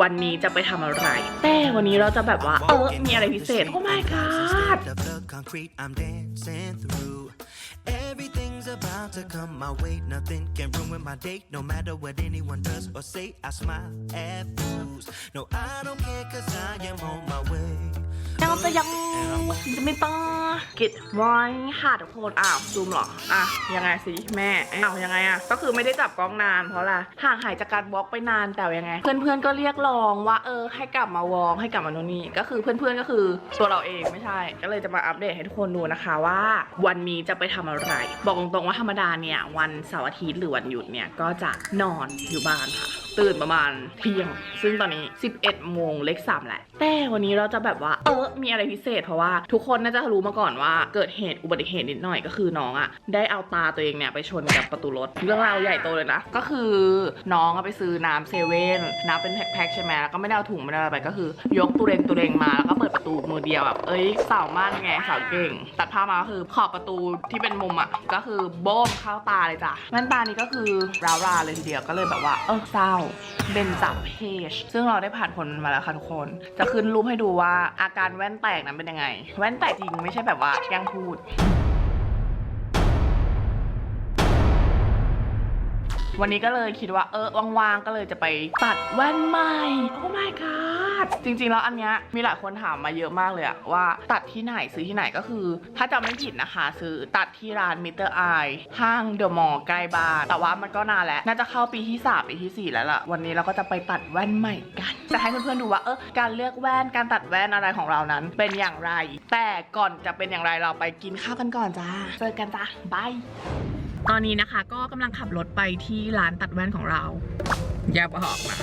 วันนี้จะไปทำอะไร แต่วันนี้เราจะแบบว่า เออ มีอะไรพิเศษ โอ้ my god Of the concrete I'm dancing through. Everything's about to come my way. Nothing can ruin my day. No matter what anyone does or say, I smile at fools. No, I don't care cause I am on my way. ยังจะยังจะไม่ต้อง กิดไว้ค่ะทุกคนอ้าวซูมเหรออะยังไงสิแม่อ้าวยังไงอะก็คือไม่ได้จับกล้องนานเพราะอะไรห่างหายจากการวอล์กไปนานแต่ยังไง เพื่อนๆก็เรียกร้องว่าเออให้กลับมาวอล์กให้กลับมาโน่นนี่ก็คือเพื่อนๆก็คือตัวเราเองไม่ใช่ ก็เลยจะมาอัปเดตให้ทุกคนดูนะคะว่า วันนี้จะไปทำอะไร บอกตรงๆว่าธรรมดาเนี่ยวันเสาร์อาทิตย์หรือวันหยุดเนี่ยก็จะนอนอยู่บ้านค่ะ ตื่นประมาณเที่ยง ซึ่งตอนนี้ 11โมงเลข3แหละ แต่วันนี้เราจะแบบว่า เออ มีอะไรพิเศษ เพราะว่าทุกคนน่าจะรู้มาก่อนว่าเกิดเหตุอุบัติเหตุนิดหน่อยก็คือน้องอะได้เอาตาตัวเองเนี่ยไปชนกับประตูรถเรื่องราวใหญ่โตเลยนะ ก็คือน้องอะไปซื้อน้ำเซเว่นน้ำเป็นแพ็คๆใช่ไหมแล้วก็ไม่ได้เอาถุงไม่ได้อะไรไปก็คือ ยกตุเรงตุเรงมาแล้วก็เปิดประตูมือเดียวแบบเอ้ยสาวมากไงสาวเก่งตัดภาพมาก็คือขอบประตูที่เป็นมุมอะ่ะก็คือโบ้มเข้าตาเลยจ้ะแว่นตานี้ก็คือราวราเลยทีเดียวก็เลยแบบว่าเออเศร้าเบนจับเพจซึ่งเราได้ผ่านผลมาแล้วค่ะทุกคน จะขึ้นรูปให้ดูว่าอาการแว่นแตกนั้นเป็นยังไง แว่นแตกจริงไม่ใช่แบบว่าแกล้งพูด วันนี้ก็เลยคิดว่าเออว่างๆก็เลยจะไปตัดแว่นใหม่ โอ้ my god จริงๆแล้วอันเนี้ยมีหลายคนถามมาเยอะมากเลยอะว่าตัดที่ไหนซื้อที่ไหนก็คือ ถ้าจำไม่ผิดนะคะ ซื้อตัดที่ร้านมิเตอร์ไอห้างเดอะมอลล์ใกล้บ้าน แต่ว่ามันก็นานแล้ว น่าจะเข้าปีที่ 3 ปีที่ 4 แล้วล่ะ วันนี้เราก็จะไปตัดแว่นใหม่กัน จะให้เพื่อนๆดูว่าเออการเลือกแว่นการตัดแว่นอะไรของเรานั้น เป็นอย่างไร แต่ก่อนจะเป็นอย่างไรเราไปกินข้าวกันก่อนจ้า เจอกันจ้าบาย ตอนนี้นะคะก็กำลังขับรถไปที่ร้านตัดแว่นของเรา อย่าบอกนะ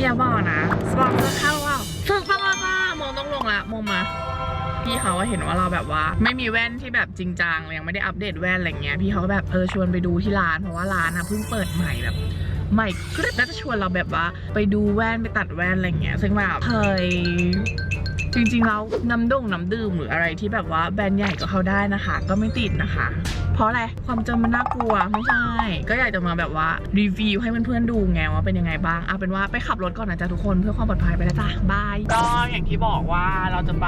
อย่าบอกนะสปอนเซอร์เข้าว่าถูกต้องแล้วค่ะโมต้องลงละโมมา พี่เขาเห็นว่าเราแบบว่า ไม่มีแว่นที่แบบจริงจังยังไม่ได้อัปเดตแว่นอะไรเงี้ยพี่เขาก็แบบเออชวนไปดูที่ร้านเพราะว่าร้านอะเพิ่งเปิดใหม่แบบใหม่กริบแล้วจะชวนเราแบบว่า ไปดูแว่นไปตัดแว่นอะไรเงี้ยซึ่งแบบเคยจริงๆแล้วน้ำดงน้ำดื่มหรืออะไรที่แบบว่าแบรนด์ใหญ่ก็เข้าได้นะคะ ก็ไม่ติดนะคะ เพราะอะไร ความจำมันน่ากลัวไม่ใช่ ก็อยากจะมาแบบว่ารีวิวให้เพื่อนๆดูไงว่าเป็นยังไงบ้าง เอาเป็นว่าไปขับรถก่อนนะจ๊ะทุกคนเพื่อความปลอดภัยไปแล้วจ้ะบาย ก็อย่างที่บอกว่าเราจะไป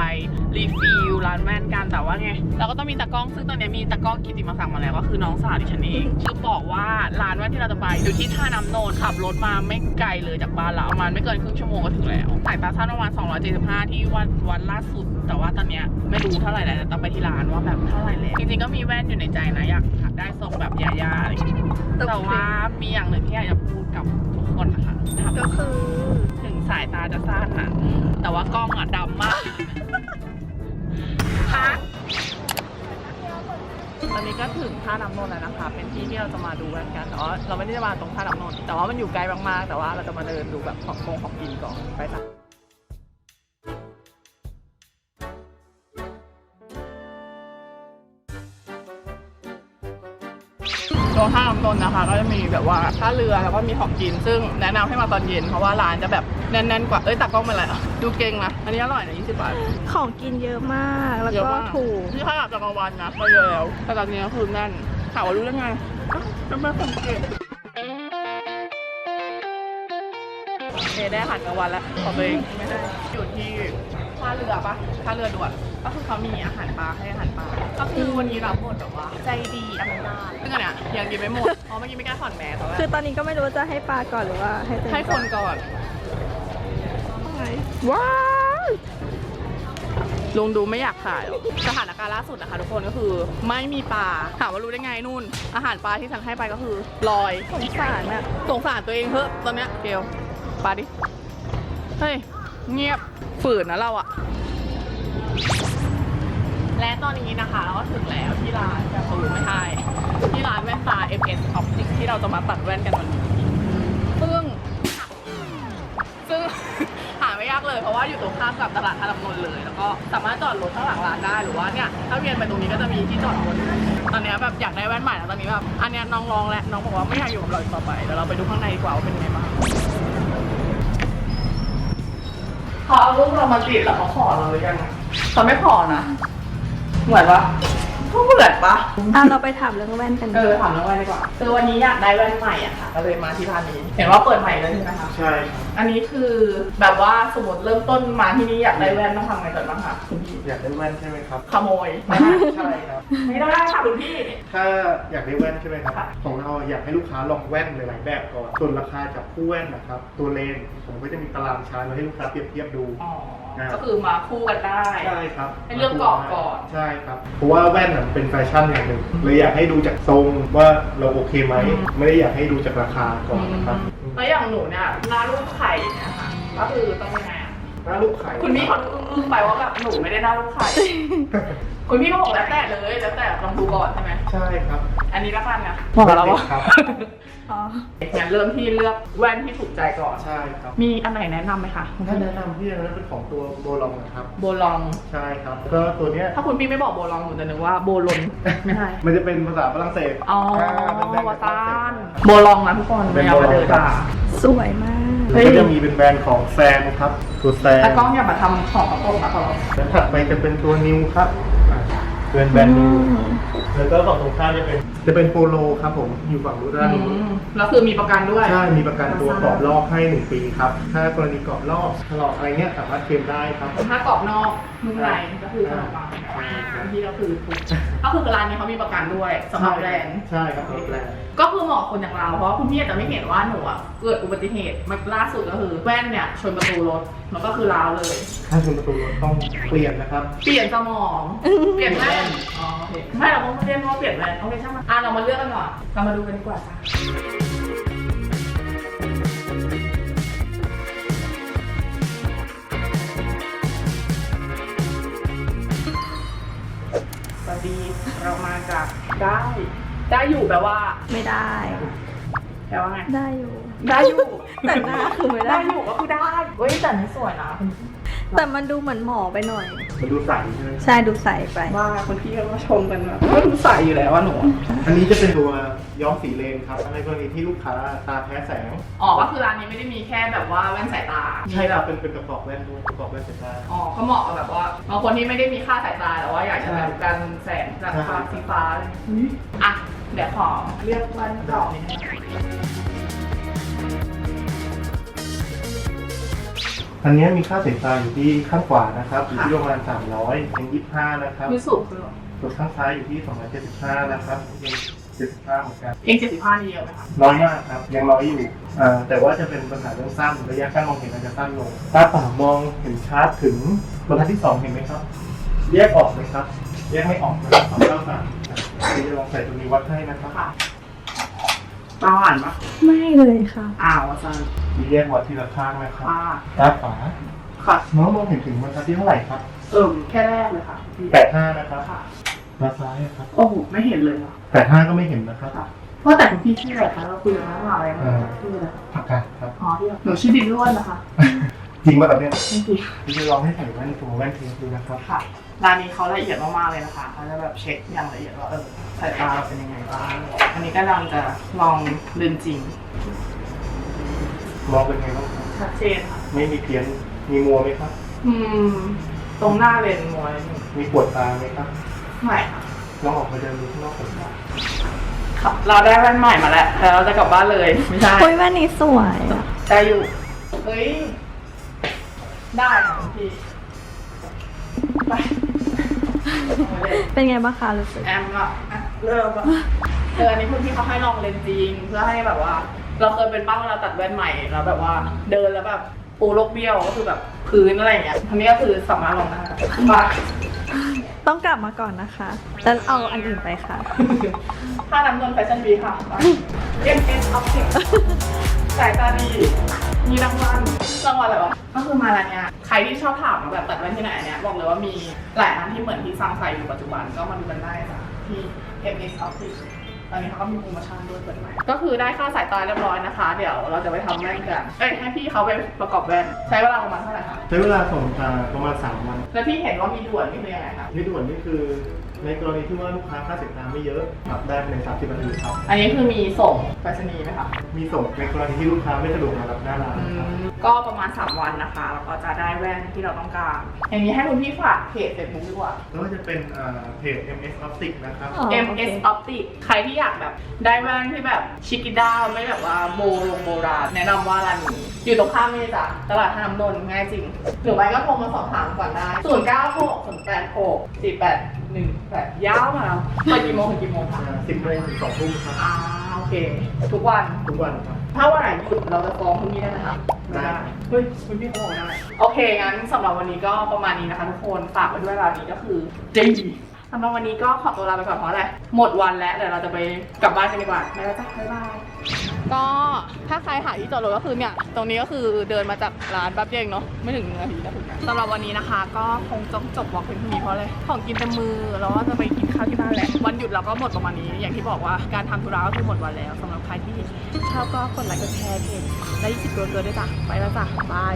รีวิวร้านแว่นกันแต่ว่าไงเราก็ต้องมีตากล้องซึ่งตอนนี้มีตากล้องกิติมาสั่งมาแล้วก็คือน้องสาวดิฉันเองคือบอกว่าร้านแว่นที่เราจะไปอยู่ที่ท่าน้ำโนนขับรถมาไม่ไกลเลยจากบ้านเราประมาณไม่เกินครึ่งชั่วโมงก็ถึงแล้วสายตาสั้นประมาณ275 ที่วันวันล่าสุด แต่ว่าตอนเนี้ยไม่รู้เท่าไหร่แล้วแต่ต้องไปที่ร้านว่าแบบเท่าไหร่แล้วจริงๆก็มีแว่นอยู่ในใจนะ อยากได้ทรงแบบยาๆอะไรอย่างเงี้ยแต่ว่ามีอย่างหนึ่งที่อยากจะพูดกับทุกคนนะคะนะครับก็คือถึงสายตาจะสั้นอะแต่ว่ากล้องอะดำมากฮะตอนนี้ก็ถึงท่าน้ำนนท์แล้วนะคะ เป็นที่ที่เราจะมาดูกันกันแต่ว่าเราไม่ได้จะมาตรงท่าน้ำนนท์แต่ว่ามันอยู่ไกลมากๆแต่ว่าเราจะมาเดินดูแบบของกงของกินก่อนไปจ้ะ ตรงท่าน้ำนนท์นะคะ ก็จะมีแบบว่าท่าเรือแล้วก็มีของกินซึ่งแนะนำให้มาตอนเย็นเพราะว่าร้านจะแบบแน่นๆกว่าเอ้ยตักกล้องเป็นไรอะดูเก่งนะอันนี้อร่อยนะ20บาทของกินเยอะมากแล้วเยอะก็มากถูกที่ถ้าอยากจะกลางวันนะก็เยอะแล้วแต่ตอนนี้ก็คือแน่นถามว่ารู้ได้ไงอ้าวเป็นแม่สังเกตเอได้อาหารกลางวันแล้วขอตัวเองไม่ได้อยู่ที่ ท่าเรือปะท่าเรือด่วนก็คือเขามีอาหารปลาให้อาหารปลาก็คือวันนี้เราหมดแบบว่า ใจดีอนุญาตซึ่งอันเนี้ยยังกินไม่หมดเพราะเมื่อกี้ไม่กล้าถอนแมสแต่ว่าคือตอนนี้ก็ไม่รู้จะให้ปลาก่อนหรือว่าให้เต็มให้คนก่อนว้าวลุงดูไม่อยากขายหรอกสถานการณ์ล่าสุดนะคะทุกคนก็คือ ไม่มีปลาถามว่ารู้ได้ไงนู่น อาหารปลาที่สั่งให้ไปก็คือลอยสงสารอะสงสารตัวเองเถอะตอนเนี้ยเกลปลาดิเฮ้ยเงียบ ฝืนนะเราอะและตอนนี้นะคะเราก็ถึงแล้วที่ร้านแบบตูไม่ใช่ที่ร้านแว่นตา MS Optics ที่เราจะมาตัดแว่นกันวันนี้ซึ่ง ซึ่ง หาไม่ยากเลยเพราะว่าอยู่ตรงข้ามกับตลาดท่าลำนนเลย แล้วก็สามารถจอดรถข้างหลังร้านได้หรือว่าเนี่ยถ้าเวียนไปตรงนี้ก็จะมีที่จอดรถตอนนี้แบบอยากได้แว่นใหม่แล้วตอนนี้แบบอันเนี้ยน้องลองแล้วน้องบอกว่าไม่อยากอยู่กับเราอีกต่อไปเดี๋ยวเราไปดูข้างในดีกว่าว่าเป็นไง รูปเรามาติดแล้วเขาขอเราหรือยังเขาไม่ขอนะ เหมือนปะ ก็เหมือนปะอะเราไปถามเรื่องแว่นกันเออถามน้องแว่นดีกว่าคือวันนี้อยากได้แว่นใหม่อะค่ะ ก็เลยมาที่ร้านนี้ เห็นว่าเปิดใหม่เลยใช่ไหมคะ ใช่ครับอันนี้คือแบบว่าสมมติเริ่มต้นมาที่นี่อยากได้แว่นต้องทำไงก่อนบ้างคะคุณพี่อยากได้แว่นใช่ไหมครับ ขโมย ใช่ครับ ไม่ได้ค่ะคุณพี่ ถ้าอยากได้แว่นใช่ไหมครับค่ะของเราอยากให้ลูกค้าลองแว่นหลายๆแบบก่อน ส่วนราคาจากคู่แว่นนะครับ ตัวเลนส์ผมก็จะมีตารางชาร์ตมาให้ลูกค้าเปรียบเทียบดู อ๋อ ครับก็คือมาคู่กันได้ ใช่ครับให้เลือกกรอบก่อน ใช่ครับ เพราะว่าแว่นน่ะเป็นแฟชั่นอย่างหนึ่งเลยอยากให้ดูจากทรงว่าเราโอเคไหม ไม่ได้อยากให้ดูจากราคาก่อนนะครับแล้วอย่างหนูเนี่ยหน้ารูปไข่เนี่ยค่ะก็คือต้องยังไงอะหน้าลูกไข่คุณพี่เขาอึ้งๆไปว่าแบบหนูไม่ได้หน้ารูปไข่คุณพี่ก็บอกแล้วแต่เลยแล้วแต่ลองดูก่อนใช่ไหมใช่ครับ อันนี้ละกันนะบอกแล้วว่า ครับ อ๋องั้นเริ่มที่เลือกแว่นที่ถูกใจก่อน ใช่ครับมีอันไหนแนะนำไหมคะถ้าแนะนำที่อันนั้นเป็นของตัวโบลองนะครับ โบลอง ใช่ครับก็ตัวเนี้ยถ้าคุณพี่ไม่บอกโบลองหนูจะนึกว่าโบลนไม่ใช่มันจะเป็นภาษาฝรั่งเศสอ๋อเป็นแบรนด์วาฝรั่ตางเศสนนะครับโบลองนะทุกคนเป็นไม่เอามาเดินโบลองด่าสวยมากเฮ้ยก็จะมีเป็นแบรนด์ของแซมครับ ตัวแซมแต่กล้องอย่ามาทำของกระโปรงนะขอร้องแล้วถัดไปจะเป็นตัวนิวครับอ่าเป็นแบรนด์นิว แล้วก็ฝั่งตรงข้ามจะเป็นจะเป็นโปโลครับผมอยู่ฝั่งนู้นด้านนู้นอืมแล้วคือมีประกันด้วย ใช่ มีประกันตัวกรอบลอกให้หนึ่งปีครับ ถ้ากรณีกรอบลอกถลอกอะไรเงี้ยสามารถเคลมได้ครับ ถ้ากรอบนอกนุ่มในก็คือขนมปังที่ก็คือถูกก็คือร้านนี้เขามีประกันด้วยสำหรับแบรนด์ใช่ครับสำหรับแบรนด์ก็คือเหมาะคนอย่างเรา เพราะว่าคุณพี่อาจจะไม่เห็นว่าหนูอะเกิดอุบัติเหตุมาล่าสุดก็คือแว่นเนี่ยชนประตูรถแล้วก็คือร้าวเลยถ้าชนประตูรถต้องเปลี่ยนนะครับ เปลี่ยนสมอง เปลี่ยนแว่นอ๋อโอเคไม่เราต้องเรียนว่าเปลี่ยนแว่นโอเคช่างมันอะเรามาเลือกกันก่อนเรามาดูกันดีกว่าจ้ะสวัสดีเรามาจากได้ ได้อยู่แปลว่า ไม่ได้ แปลว่าไง ได้อยู่ ได้อยู่ แต่หน้าคือไม่ได้ได้อยู่ก็คือได้เฮ้ยแต่นี่สวยนะคุณ แต่มันดูเหมือนหมอไปหน่อยมาดูใสใช่ไหมใช่ดูใสไป ว่าคุณพี่ก็มาชมกันแบบก็ดูใสอยู่แล้วว่าหนู อันนี้จะเป็นตัวย้อมสีเลนครับในกรณีที่ลูกค้าตาแพ้แสง อ๋อ ก็คือร้านนี้ไม่ได้มีแค่แบบว่าแว่นสายตาใช่มีคแบรับบเป็นเป็นกระบอกแว่นด้วยกระบอกแว่นสายตา อ๋อเขาเหมาะกับแบบว่าบางคนที่ไม่ได้มีค่าสายตาแต่ว่าอยากจะแบบกันแสงจากฟ้าสีฟ้าอะไรอย่างเงี้ยอะเดี๋ยวขอเลือกแว่นต่อ นิดนึงอันนี้มีค่าสายตาอยู่ที่ข้างขวานะครับอยู่ที่ประมาณ300ยัง25นะครับมีสูงคือส่วนข้างซ้ายอยู่ที่275นะครับยัง75เหมือนกัน เองเจ็ดสิบห้านี่เยอะไหมคะน้อยมากครับ ยังน้อยอยู่อ่าแต่ว่าจะเป็นปัญหาเรื่องสั้นระยะการมองเห็นอาจจะสั้นลงตาเปล่ามองเห็นชัดถึงบรรทัดที่2เห็นไหมครับแยกออกไหมครับแยกไม่ออกนะครับสองเก้าสามที่จะลองใส่ตัวนี้วัดให้นะครับ ค่ะ ตาหวานปะไม่เลยค่ะ อ้าวอาจารย์มีแยกวัดทีละข้างนะครับอ่าตาขวาค่ะ น้องมองเห็นถึงบรรทัดที่เท่าไหร่ครับเออแค่แรกเลยค่ะพี่85นะครับค่ะตาซ้ายอะครับโอ้โหไม่เห็นเลยค่ะ85ก็ไม่เห็นนะครับค่ะเพราะแต่คุณพี่ชื่ออะไรคะเราคุยกันมาว่าอะไรนะเออชื่ออะไรปากกาครับอ๋อที่หนูชื่อดินล้วนนะคะ จริงป่ะครับเนี่ยจริงพี่จะลองให้ใส่แว่นตัวแว่นเทสดูนะครับๆค่ะ ร้านนี้เขาละเอียดมากๆเลยนะคะเขาจะแบบเช็คอย่างละเอียดว่าเออสายตาเราเป็นยังไงบ้างอันนี้ก็กำลังจะลองเรียนจริงมองเป็นไงบ้างครับชัดเจนค่ะไม่มีเพี้ยนมีมัวไหมครับ อืม ตรงหน้าเลนมวยนิดนึงมีปวดตาไหมครับไม่ค่ะลองออกมาเดินดูข้างนอกผมค่ะเราได้แว่นใหม่มาแล้วแต่เราจะกลับบ้านเลยไม่ใช่คุยแว่นนี้สวยอะได้อยู่เฮ้ยได้ค่ะคุณพี่ไป เอาเลยเป็นไงบ้างคะรู้สึก แอมอะอะเริ่มอะเอออันนี้คุณพี่เขาให้ลองเลนส์จริง เพื่อให้แบบว่า เราเคยเป็นป้าเวลาตัดแว่นใหม่แล้วแบบว่าเดินแล้วแบบปูโลกเบี้ยวก็คือแบบพื้นอะไรอย่างเงี้ยอันนี้ก็คือสามารถลองได้มาต้องกลับมาก่อนนะคะแล้วเอาอันอื่นไปค่ะค่าน้ำนนแฟชั่นวีค่ะเอ็มเอ็นออฟเทคสายตาดี มีรางวัลรางวัลอะไรวะก็คือมาร้านเนี้ยใครที่ชอบถามว่าแบบตัดแว่นที่ไหนเนี่ยบอกเลยว่ามีหลายร้านที่เหมือนที่ซังไซอยู่ปัจจุบันก็มาดูกันได้ค่ะที่ MS Office ตอนนี้เขาก็มีโปรโมชั่นด้วยเปิดใหม่ ก็คือได้ค่าสายตาเรียบร้อยนะคะ เดี๋ยวเราจะไปทำแว่นกัน เอ้ยให้พี่เขาไปประกอบแว่นใช้เวลาประมาณเท่าไหร่คะใช้เวลาส่งอ่าประมาณ 3 วัน แล้วพี่เห็นว่ามีด่วนนี่คือยังไงคะนี่ด่วนนี่คือ ในกรณีที่ว่าลูกค้าค่าเสียน้ำไม่เยอะครับได้ภายใน30นาทีครับ อันนี้คือมีส่งไปรษณีย์ไหมคะมีส่งในกรณีที่ลูกค้าไม่สะดวกมารับหน้าร้านอืครับ มก็ประมาณ 3 วันนะคะ แล้วก็จะได้แว่นที่เราต้องการ อย่างนี้ให้คุณพี่ฝากเพจเฟซบุ๊กดีกว่า แล้วก็จะเป็นเอ่อเพจ MS Optic นะครับ อ๋อ MS Optic ใครที่อยากแบบได้แว่นที่แบบชิคกี้ดาวไม่แบบว่าโบลงโบราณแนะนำว่าร้านนี้อยู่ตรงข้ามนี่จ้ะตลาดท่าน้ำนนท์ง่ายจริง หรือไม่ก็โทรมาสอบถามก่อนได้ 0 9 6 0 8 6 4 8 1 8ยาวมาแล้วเปิดกี่โมงถึงกี่โมงคะ10โมงถึง2ทุ่มครับอ่าโอเค ทุกวัน ทุกวันครับ ถ้าวันไหนหยุดเราจะฟ้องคุณพี่ได้ไหมคะได้ เฮ้ยคุณพี่เขาบอกได้โอเค งั้นสำหรับวันนี้ก็ประมาณนี้นะคะทุกคน ฝากไว้ด้วยร้านนี้ก็คือจีสำหรับวันนี้ก็ขอตัวลาไปก่อนเพราะอะไร หมดวันแล้วเดี๋ยวเราจะไปกลับบ้านกันดีกว่าไปแล้วจ้ะบ๊ายบายก็ ถ้าใครหาที่จอดรถก็คือเนี่ย ตรงนี้ก็คือเดินมาจากร้านแป๊บเดียวเองเนาะไม่ถึงหนึ่งนาทีนะถึงสำหรับวันนี้นะคะ ก็คงต้องจบวอล์กเพียงเท่านี้เพราะเลยของกินเต็มมือแล้วก็จะไปกินข้าวที่บ้านแหละวันหยุดเราก็หมดประมาณนี้ อย่างที่บอกว่าการทำธุระก็คือหมดวันแล้วสำหรับใครที่ชอบก็กดไลค์กดแชร์เพจและ20ตัวเกินด้วยจ้ะไปแล้วจ้ะบาย